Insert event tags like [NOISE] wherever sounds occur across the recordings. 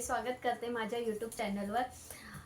सगळे स्वागत करते माझ्या यूट्यूब चॅनलवर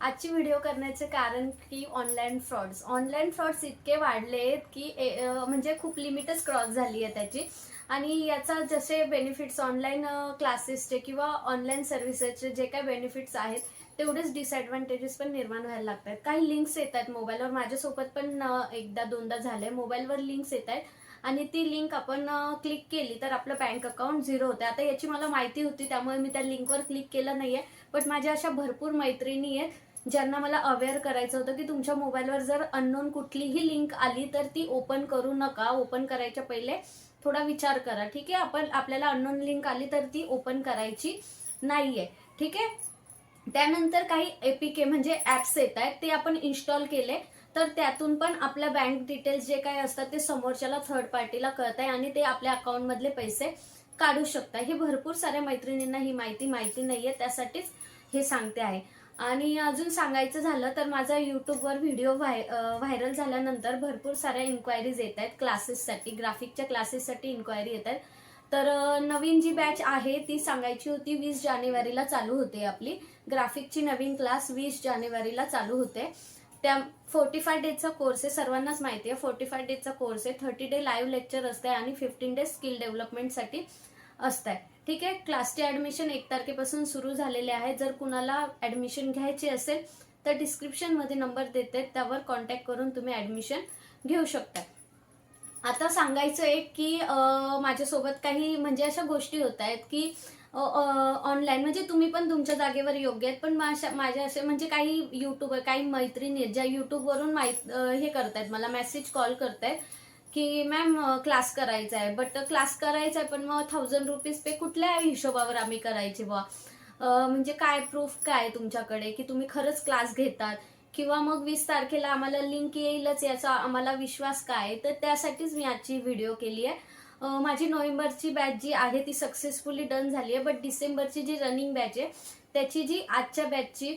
आजची व्हिडिओ करण्याचे कारण की ऑनलाईन फ्रॉड्स ऑनलाईन फ्रॉड्स इतके वाढले आहेत की ए- म्हणजे खूप लिमिटच क्रॉस झाली आहे त्याची. आणि याचा जसे बेनिफिट्स ऑनलाईन क्लासेसचे किंवा ऑनलाईन सर्व्हिसेसचे जे काही बेनिफिट्स आहेत तेवढेच डिसएडव्हान्टेजेस पण निर्माण व्हायला लागतात. काही लिंक्स येत आहेत मोबाईलवर माझ्यासोबत पण एकदा दोनदा झालंय. मोबाईलवर लिंक्स येत आहेत आणि ती लिंक आपण क्लिक केली तर आपलं बँक अकाउंट झिरो होतं आता याची मला माहिती होती त्यामुळे मी त्या लिंकवर क्लिक केलं नाही आहे बट माझ्या अशा भरपूर मैत्रिणी आहेत ज्यांना मला अवेअर करायचं होतं की तुमच्या मोबाईलवर जर अननोन कुठलीही लिंक आली तर ती ओपन करू नका. ओपन करायच्या पहिले थोडा विचार करा. ठीक आहे? आपण आपल्याला अननोन लिंक आली तर ती ओपन करायची नाही आहे ठीक आहे? त्यानंतर काही एपीके म्हणजे ऍप्स येत आहेत ते आपण इन्स्टॉल केले. तर त्यातून पण आपल्या बँक डिटेल्स जे काही असतात ते समोरच्याला थर्ड पार्टीला कळत आहे आणि ते आपल्या अकाउंटमधले पैसे काढू शकतात. हे भरपूर साऱ्या मैत्रिणींना ही माहिती माहिती नाही आहे त्यासाठीच हे सांगते आहे. आणि अजून सांगायचं झालं तर माझा युट्यूबवर व्हिडिओ व्हाय व्हायरल झाल्यानंतर भरपूर साऱ्या इन्क्वायरीज येत आहेत. क्लासेससाठी ग्राफिकच्या क्लासेससाठी इन्क्वायरी येत आहेत. तर नवीन जी बॅच आहे ती सांगायची होती वीस जानेवारीला चालू होते आपली. ग्राफिकची नवीन क्लास वीस जानेवारीला चालू होते. त्या फोर्टी फाय डेजचा कोर्स आहे सर्वांनाच माहिती आहे. फोर्टी फाय डेजचा कोर्स आहे थर्टी डे लाईव्ह लेक्चर असते आणि फिफ्टीन डे स्किल डेव्हलपमेंटसाठी असत आहे ठीक आहे? क्लासचे ऍडमिशन एक तारखेपासून सुरू झालेले आहे. जर कुणाला ऍडमिशन घ्यायची असेल तर डिस्क्रिप्शनमध्ये नंबर देते. त्यावर कॉन्टॅक्ट करून तुम्ही ऍडमिशन घेऊ शकता. आता सांगायचं आहे की माझ्यासोबत काही म्हणजे अशा गोष्टी होत आहेत की ऑनलाईन म्हणजे तुम्ही पण तुमच्या जागेवर योग्य आहेत पण माझ्या असे म्हणजे काही युट्यूबर काही मैत्रिणी आहेत ज्या युट्यूबवरून माहीत हे करतायत मला मेसेज कॉल करतायत की मॅम क्लास करायचा आहे. बट क्लास करायचा आहे पण मग थाउजंड रुपीज पे कुठल्या हिशोबावर आम्ही करायचे बुवा? म्हणजे काय प्रूफ काय आहे तुमच्याकडे? की तुम्ही खरंच क्लास घेतात? किंवा मग वीस तारखेला आम्हाला लिंक येईलच याचा आम्हाला विश्वास काय? आहे? तर त्यासाठीच मी आजची व्हिडिओ केली आहे. माझी नोव्हेंबरची बॅच जी आहे ती सक्सेसफुली डन झाली आहे बट डिसेंबरची जी रनिंग बॅच आहे त्याची जी आजच्या बॅचची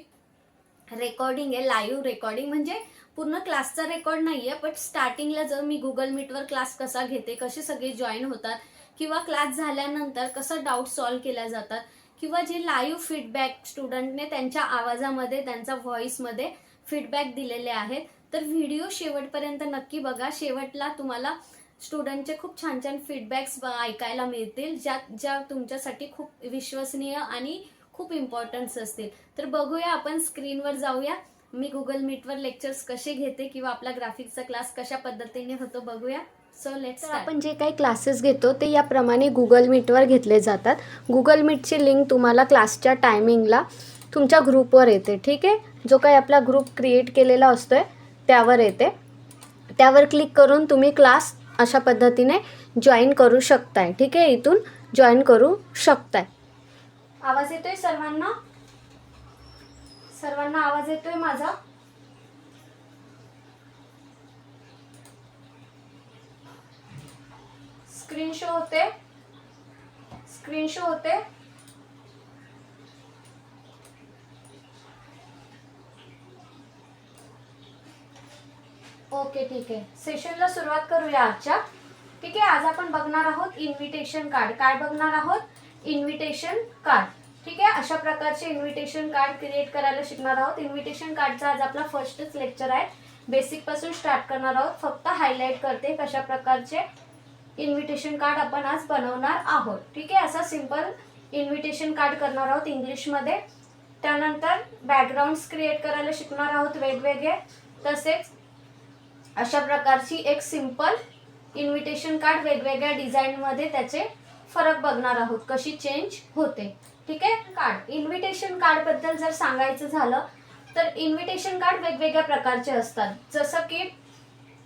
रेकॉर्डिंग आहे लाईव्ह रेकॉर्डिंग म्हणजे पूर्ण क्लासचा रेकॉर्ड नाही आहे बट स्टार्टिंगला जर मी गुगल मीटवर क्लास कसा घेते कसे सगळे जॉईन होतात किंवा क्लास झाल्यानंतर कसं डाऊट सॉल्व्ह केल्या जातात किंवा जे लाईव्ह फीडबॅक स्टुडंटने त्यांच्या आवाजामध्ये त्यांचा व्हॉइसमध्ये फीडबॅक दिलेले आहेत तर व्हिडिओ शेवटपर्यंत नक्की बघा. शेवटला तुम्हाला स्टुडंटचे खूप छान छान फीडबॅक्स ऐकायला मिळतील ज्या ज्या तुमच्यासाठी खूप विश्वसनीय आणि खूप इम्पॉर्टन्स असतील. तर बघूया आपण स्क्रीनवर जाऊया. मी गुगल मीटवर लेक्चर्स कसे घेते किंवा आपला ग्राफिक्सचा क्लास कशा पद्धतीने होतो बघूया. सो लेट्स आपण जे काही क्लासेस घेतो ते याप्रमाणे गुगल मीटवर घेतले जातात. गुगल मीटची लिंक तुम्हाला क्लासच्या टायमिंगला तुमच्या ग्रुपवर येते ठीक आहे? जो काही आपला ग्रुप क्रिएट केलेला असतोय त्यावर येते. त्यावर क्लिक करून तुम्ही क्लास अशा पद्धतीने जॉईन करू शकताय. ठीक आहे? इथून जॉईन करू शकताय. आवाज येतोय सर्वांना? सर्वांना आवाज येतोय माझा? स्क्रीन शो होते. स्क्रीन शो होते. ओके ठीक आहे. सेशनला सुरुवात करूया आजच्या. ठीक आहे आज आपण बघणार आहोत इन्व्हिटेशन कार्ड काय बघणार आहोत? इन्व्हिटेशन कार्ड ठीक आहे अशा प्रकारचे इन्व्हिटेशन कार्ड क्रिएट करायला शिकणार आहोत. इन्व्हिटेशन कार्डचा आज आपला फर्स्टच लेक्चर आहे. बेसिकपासून स्टार्ट करणार आहोत. फक्त हायलाईट करते कशा प्रकारचे इन्व्हिटेशन कार्ड आपण आज बनवणार आहोत. ठीक आहे असा सिंपल इन्व्हिटेशन कार्ड करणार आहोत इंग्लिशमध्ये. त्यानंतर बॅकग्राऊंड्स क्रिएट करायला शिकणार आहोत वेगवेगळे. तसेच अशा प्रकारची एक सिंपल इन्व्हिटेशन कार्ड वेगवेगळ्या डिझाईनमध्ये त्याचे फरक बघणार आहोत कशी चेंज होते. ठीक आहे? कार्ड इन्व्हिटेशन कार्डबद्दल जर सांगायचं झालं तर इन्व्हिटेशन कार्ड वेगवेगळ्या प्रकारचे असतात. जसं की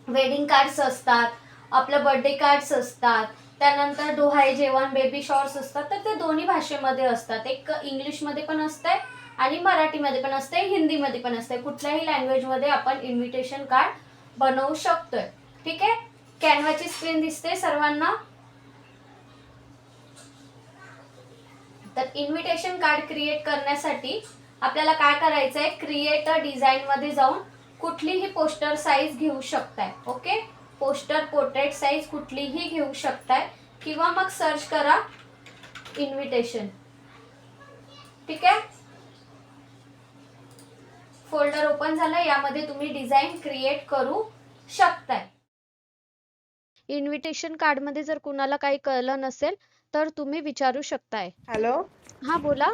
वेडिंग कार्ड्स असतात आपलं बर्थडे कार्ड्स असतात त्यानंतर डोहाळे जेवण बेबी शॉर्ट्स असतात तर ते दोन्ही भाषेमध्ये असतात. एक इंग्लिशमध्ये पण असतंय आणि मराठीमध्ये पण असते हिंदीमध्ये पण असते कुठल्याही लँग्वेजमध्ये आपण इन्व्हिटेशन कार्ड बनवू शकतोय. ठीक आहे? कॅनवाची स्क्रीन दिसते सर्वांना. तर इन्व्हिटेशन कार्ड क्रिएट करण्यासाठी आपल्याला काय करायचं आहे क्रिएट अ डिझाईन मध्ये जाऊन कुठलीही पोस्टर साईज घेऊ शकताय. ओके पोस्टर पोर्ट्रेट साईज कुठलीही घेऊ शकताय. किंवा मग सर्च करा इन्व्हिटेशन ठीक आहे? फोल्डर ओपन झालं यामध्ये तुम्ही डिझाईन क्रिएट करू शकताय. इन्व्हिटेशन कार्डमध्ये जर कुणाला काही कळलं नसेल तर तुम्ही विचारू शकताय. हॅलो? हा बोला.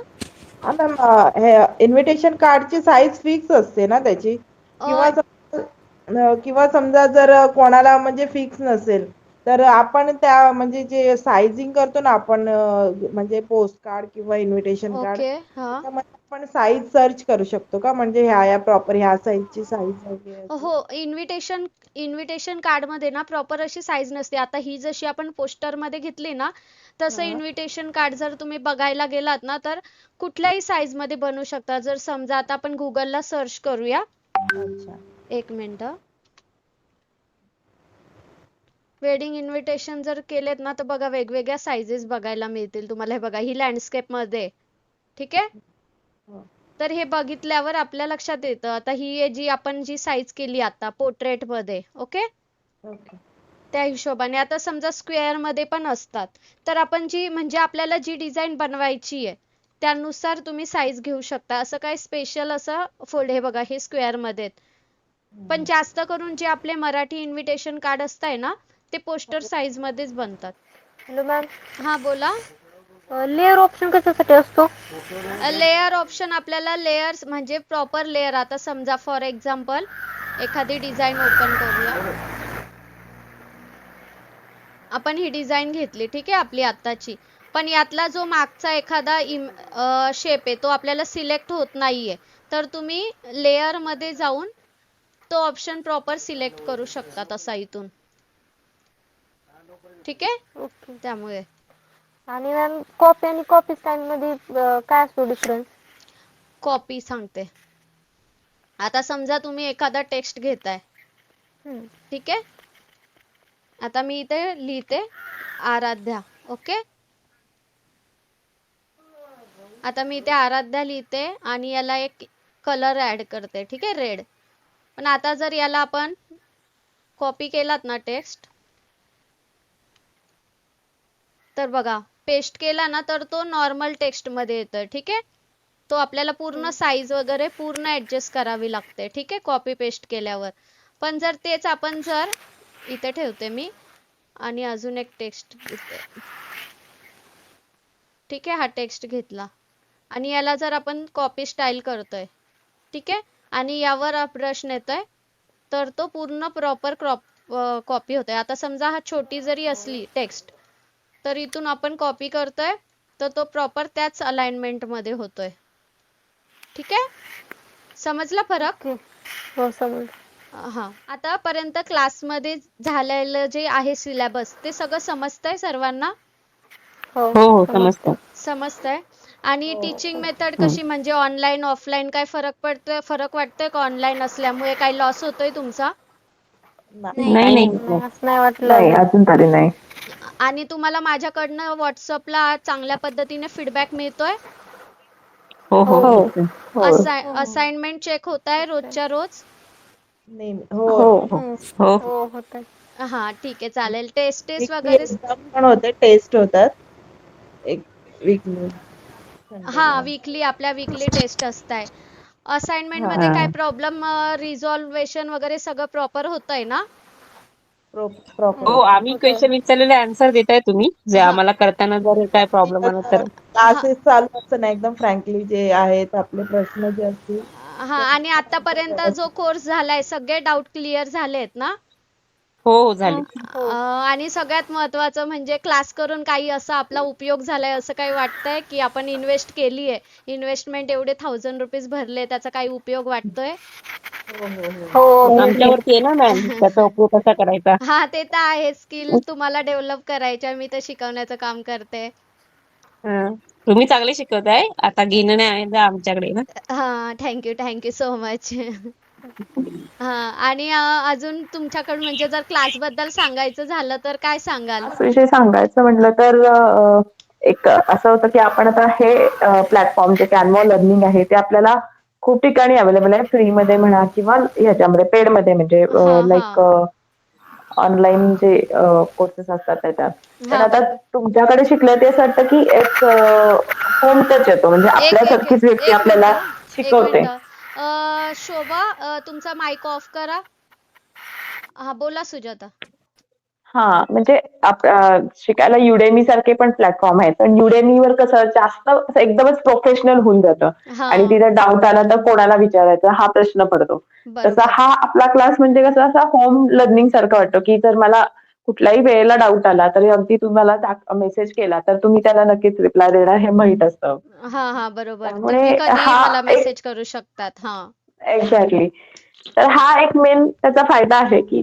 हा मॅम हे इन्व्हिटेशन कार्डची साईज फिक्स असते ना त्याची? किंवा सम- समजा जर कोणाला म्हणजे फिक्स नसेल तर आपण त्या म्हणजे जे सायझिंग करतो ना आपण अ, म्हणजे पोस्ट कार्ड किंवा इन्व्हिटेशन कार्ड ओके हा. त्यामध्ये आपण साईज सर्च करू शकतो का म्हणजे ह्या या प्रॉपर ह्या साईजची साईज वगैरे? हो इन्व्हिटेशन इन्व्हिटेशन कार्डमध्ये ना प्रॉपर अशी साईज नसते आता ही जशी आपण पोस्टरमध्ये घेतली ना तसं. इन्व्हिटेशन कार्ड जर तुम्ही बघायला गेलात ना तर कुठल्याही साईजमध्ये बनवू शकता जर समजा आता आपण गुगलला सर्च करूया अच्छा एक मिनिट वेडिंग इन्व्हिटेशन जर केलेत ना तर बघा वेगवेगळ्या साईजेस बघायला मिळतील तुम्हाला हे बघा ही लँडस्केपमध्ये. ठीक आहे. तर हे बघितल्यावर आपल्या लक्षात येतं. आता ही जी आपण जी साईज केली आता पोर्ट्रेटमध्ये ओके त्या हिशोबाने. आता समजा स्क्वेअरमध्ये पण असतात. तर आपण जी म्हणजे आपल्याला जी डिझाईन बनवायची आहे त्यानुसार तुम्ही साईज घेऊ शकता. असं काही स्पेशल असं फोल्ड हे बघा हे स्क्वेअरमध्ये. पण जास्त करून जे आपले मराठी इन्व्हिटेशन कार्ड असताय ना ते पोस्टर साईज मध्येच बनतात. हॅलो मॅम हा बोला. लेअर ऑप्शन कशासाठी असतो? लेअर ऑप्शन आपल्याला लेयर्स म्हणजे प्रॉपर लेअर आता समजा फॉर एक्झाम्पल एखादी डिझाईन ओपन करूया. आपण ही डिझाईन घेतली ठीक आहे आपली आत्ताची. पण यातला जो मागचा एखादा शेप आहे तो आपल्याला सिलेक्ट होत नाहीये. तर तुम्ही लेअरमध्ये जाऊन तो ऑप्शन प्रॉपर सिलेक्ट करू शकता तसा इथून. ठीक आहे? त्यामुळे. आणि मॅम कॉपी आणि कॉपी स्टाईल मध्ये अं, काय असतो डिफरन्स कॉपी सांगते. आता समजा तुम्ही एखादा टेक्स्ट घेताय. ठीक आहे? आता मी इथे लिहिते आराध्या ओके? आता मी इथे आराध्या लिहिते आणि याला एक कलर ऍड करते ठीक आहे? रेड पण आता जर याला आपण कॉपी केलात ना टेक्स्ट तर बघा पेस्ट केला ना तर तो नॉर्मल टेक्स्टमध्ये येतोय ठीक आहे? तो आपल्याला पूर्ण साईज वगैरे पूर्ण ऍडजस्ट करावी लागते ठीक आहे? कॉपी पेस्ट केल्यावर. पण जर तेच आपण जर इथे ठेवते मी आणि अजून एक टेक्स्ट घेते ठीक आहे? हा टेक्स्ट घेतला. आणि याला जर आपण कॉपी स्टाईल करतोय ठीक आहे? आणि यावर प्रश्न येतोय तर तो पूर्ण प्रॉपर क्रॉप कॉपी होतोय. आता समजा हा छोटी जरी असली टेक्स्ट तर इथून आपण कॉपी करतोय. तर तो प्रॉपर त्याच अलाइनमेंटमध्ये होतोय. ठीक आहे? समजला फरक? हो समज हा. आतापर्यंत क्लासमध्ये झालेलं जे आहे सिलेबस ते सगळं समजतंय सर्वांना? हो हो हो समजतं समजतंय. आणि टीचिंग मेथड कशी? म्हणजे ऑनलाईन ऑफलाईन काय फरक पडतोय फरक वाटतोय का ऑनलाईन असल्यामुळे? काही लॉस होतोय तुमचा? नाही. नाही नाही. नाही, असं नाही वाटलं. अजून तरी नाही. आणि तुम्हाला माझ्याकडनं व्हॉट्सअपला चांगल्या पद्धतीने फीडबॅक मिळतोय? हो हो. हो. हो. असाइनमेंट चेक होत आहे रोजच्या रोज? हो. हो हो. हो. हो. होत हा ठीक आहे चालेल. टेस्ट टेस्ट वगैरे? पण होते टेस्ट होतात. एक वीकली हा वीकली आपल्या वीकली टेस्ट असताय. असाइनमेंटमध्ये. काय प्रॉब्लेम रिझॉल्वेशन वगैरे सगळं प्रॉपर होतंय ना? प्रॉपर हो आम्ही क्वेश्चन विचारलेले आन्सर देताय तुम्ही. जे हा. आम्हाला करताना जर काय प्रॉब्लेम आला तर. क्लासेस चालू असतं ना एकदम फ्रँकली जे आहेत आपले प्रश्न जे असतील. हा आणि आतापर्यंत जो कोर्स झालाय सगळे डाऊट क्लिअर झालेत ना? हो हो झाले. हो. अं, आणि सगळ्यात महत्वाचं म्हणजे क्लास करून काही असा आपला उपयोग झालाय असं काही वाटतंय की आपण इन्व्हेस्ट केलीये इन्व्हेस्टमेंट एवढे थाउजंड रुपीज भरले त्याचा काही उपयोग वाटतोय? हो हो. हो हो आमच्यावरती आहे ना मॅम [LAUGHS] त्याचा उपयोग कसा करायचा? हा ते तर आहे. स्किल तुम्हाला डेव्हलप करायच्या मी तर शिकवण्याचं काम करते. हं. तुम्ही चांगले शिकवताय आता घेणं नाही आहे आमच्याकडे ना? हा थँक्यू थँक्यू सो मच हा आणि अं, अजून तुमच्याकडून म्हणजे जर क्लासबद्दल सांगायचं झालं तर काय सांगाल? विषय सांगायचं म्हटलं तर अ, एक असं होतं की आपण आता हे प्लॅटफॉर्म जे कॅनवा लर्निंग आहे ते आपल्याला खूप ठिकाणी अवेलेबल आहे. फ्रीमध्ये म्हणा किंवा ह्याच्यामध्ये पेडमध्ये म्हणजे हा, लाईक ऑनलाईन जे कोर्सेस असतात त्याच्यात पण हा. आता तुमच्याकडे शिकलं ते असं वाटतं की एक होम टच येतो. म्हणजे एक- एक- आपल्यासारखीच व्यक्ती एक आपल्याला मिनिटं, एक शिकवते. मिनिटं. अं, अ, शोभा तुमचा माईक ऑफ करा. हा बोला सुजाता. हा म्हणजे शिकायला युडेमी सारखे पण प्लॅटफॉर्म आहेत. पण युडेमीवर कसं जास्त एकदमच प्रोफेशनल होऊन जातं. आणि तिथे डाऊट आला तर कोणाला विचारायचा? हा प्रश्न पडतो. तसा हा आपला क्लास म्हणजे कसं असा होम लर्निंग सारखं वाटतं की जर मला कुठल्याही वेळेला डाऊट आला तरी अगदी तुम्हाला मेसेज केला तर तुम्ही त्याला नक्कीच रिप्लाय देणार हे माहीत असतं. हा हा बरोबर. हा मेसेज करू शकतात. हा. एक्झॅक्टली तर हा एक मेन त्याचा फायदा आहे की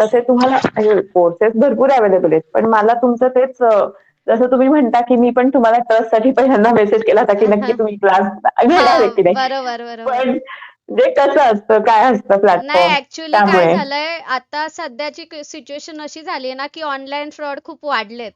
तसे तुम्हाला कोर्सेस भरपूर अवेलेबल आहेत. पण मला तुमचं तेच जसं तुम्ही म्हणता की मी पण तुम्हाला ट्रस्टसाठी पहिल्यांदा मेसेज केला होता की [LAUGHS] नक्की तुम्ही क्लास घेणार की नाही. बरोबर बरोबर. पण जे कसं असतं काय असतं नाही प्लॅटफॉर्म ऍक्च्युली काय. झालंय आता सध्याची सिच्युएशन अशी झाली ना की ऑनलाईन फ्रॉड खूप वाढलेत.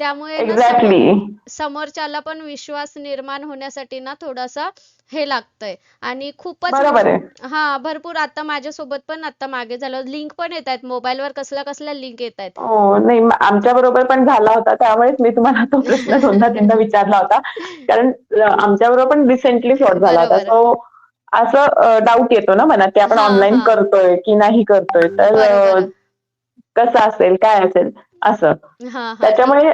त्यामुळे एक्झॅक्टली समोरच्याला पण विश्वास निर्माण होण्यासाठी ना थोडासा हे लागतंय. आणि खूपच बरोबर आहे. हा भरपूर आता माझ्यासोबत पण आता मागे झालं. लिंक पण येत आहेत. मोबाईलवर कसल्या कसल्या लिंक येत आहेत. हो नाही आमच्या बरोबर पण झाला होता. त्यामुळेच मी तुम्हाला तो प्रश्न [LAUGHS] दोनदा तीनदा विचारला होता. कारण आमच्या बरोबर पण रिसेंटली फ्रॉड झाला होता. बरोबर. सो असं डाऊट येतो ना मनात की आपण हा, ऑनलाईन हा. करतोय की नाही करतोय. तर बरोबर. कसं असेल काय असेल? असं. त्याच्यामुळे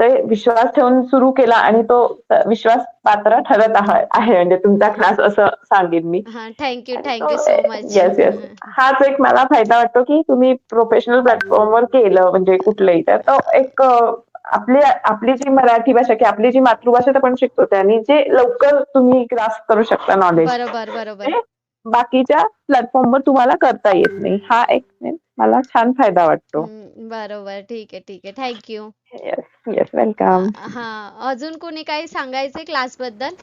ते विश्वास ठेवून सुरू केला आणि तो विश्वास पात्र ठरत आहे म्हणजे तुमचा क्लास असं सांगेन मी. हा thank you thank you so much yes yes हाच एक मला फायदा वाटतो की तुम्ही प्रोफेशनल प्लॅटफॉर्मवर केलं म्हणजे कुठलंही तर तो एक आपली आपली जी मराठी भाषा की आपली जी मातृभाषा तर पण शिकतो आणि जे लवकर तुम्ही ग्रास्प करू शकता नॉलेज बरोबर बरोबर. बाकीच्या प्लॅटफॉर्मवर तुम्हाला करता येत नाही. हा एक मला छान फायदा वाटतो. बरोबर. ठीक आहे ठीक आहे. थँक्यू येस येस वेलकम हा अजून कोणी काही सांगायचे क्लासबद्दल?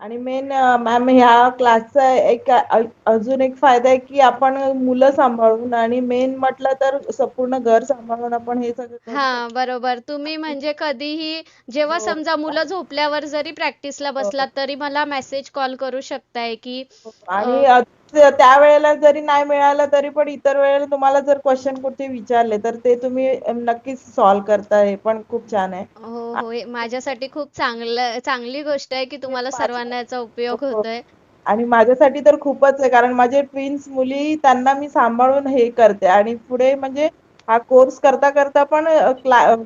आणि मेन मॅम ह्या क्लासचा एक अजून एक फायदा आहे की आपण मुलं सांभाळून आणि मेन म्हटलं तर संपूर्ण घर सांभाळून आपण हे सगळं करू हा बरोबर तुम्ही म्हणजे कधीही जेव्हा हो. समजा मुलं झोपल्यावर जरी प्रॅक्टिसला बसलात तरी मला मेसेज कॉल करू शकताय की शकतो. आणि अ, त्यावेळेला जरी नाही मिळालं तरी पण इतर वेळेला तुम्हाला जर क्वेश्चन कुठे विचारले तर ते तुम्ही नक्कीच सॉल्व्ह करता. हे पण खूप छान आहे. हो हो हे माझ्यासाठी खूप चांगलं चांगली गोष्ट आहे की तुम्हाला सर्वांना याचा उपयोग हो. होतोय. आणि माझ्यासाठी तर खूपच आहे कारण माझे ट्विन्स मुली त्यांना मी सांभाळून हे करते. आणि पुढे म्हणजे हा कोर्स करता करता पण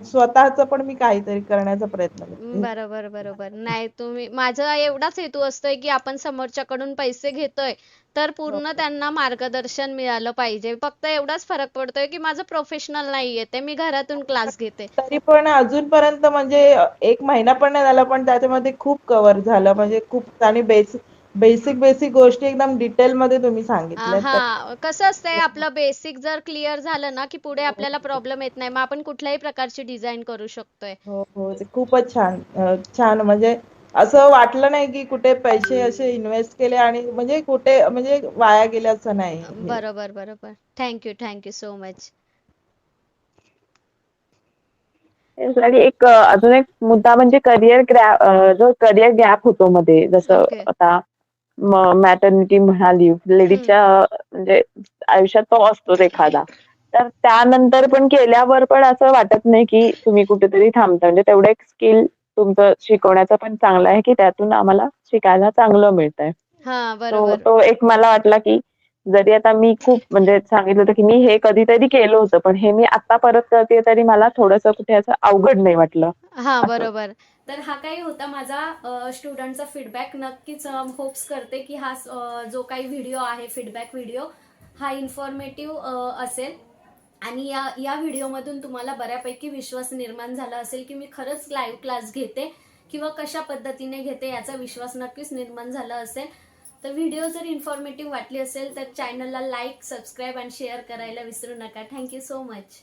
स्वतःच पण मी काहीतरी करण्याचा प्रयत्न करते. बरोबर बरोबर. नाही तुम्ही माझा एवढाच हेतू असतोय की आपण समोरच्याकडून पैसे घेतोय तर पूर्ण. त्यांना मार्गदर्शन मिळालं पाहिजे. फक्त एवढाच फरक पडतोय की माझं प्रोफेशनल नाहीये ते मी घरातून क्लास घेते. तरी पण अजूनपर्यंत म्हणजे एक महिना पण नाही झाला पण त्याच्यामध्ये खूप कव्हर झालं. म्हणजे खूप आणि बेसिक बेसिक बेसिक गोष्टी एकदम डिटेल मध्ये तुम्ही सांगितल्या हा कसं असतंय आपलं बेसिक जर क्लिअर झालं ना की पुढे आपल्याला प्रॉब्लेम येत नाही मग आपण कुठल्याही प्रकारची डिझाईन करू शकतोय. हो हो ते खूपच छान अ, छान म्हणजे असं वाटलं नाही की कुठे पैसे असे इन्व्हेस्ट केले आणि म्हणजे कुठे म्हणजे वाया गेले असं नाही. बरोबर बरोबर. Thank you thank you so much Yes, आणि एक अ, अजून एक मुद्दा म्हणजे करिअर जो करिअर गॅप होतो मध्ये जसं Okay. आता मॅटर्निटी म्हणाली. लेडीजच्या म्हणजे आयुष्यात तो असतोच एखादा. तर त्यानंतर पण केल्यावर पण असं वाटत नाही की तुम्ही कुठेतरी थांबता. म्हणजे तेवढं एक स्किल तुमचं शिकवण्याचं पण चांगलं आहे की त्यातून आम्हाला शिकायला चांगलं मिळतंय. हा तो एक मला वाटला की जरी आता मी खूप म्हणजे सांगितलं होतं की मी हे कधीतरी केलं होतं पण हे मी आता परत करते तरी मला थोडंसं कुठे असं अवघड नाही वाटलं. हा बरोबर. तर हा काही होता माझा स्टुडंटचा फीडबॅक नक्कीच होप्स करते की हा जो काही व्हिडिओ आहे फीडबॅक व्हिडिओ हा इन्फॉर्मेटिव्ह असेल. आणि या या व्हिडिओमधून तुम्हाला बऱ्यापैकी विश्वास निर्माण झाला असेल की मी खरंच लाईव्ह क्लास घेते किंवा कशा पद्धतीने घेते याचा विश्वास नक्कीच निर्माण झाला असेल. तर व्हिडिओ जर इन्फॉर्मेटिव्ह वाटली असेल तर चॅनलला लाईक सबस्क्राईब आणि शेअर करायला विसरू नका. Thank you so much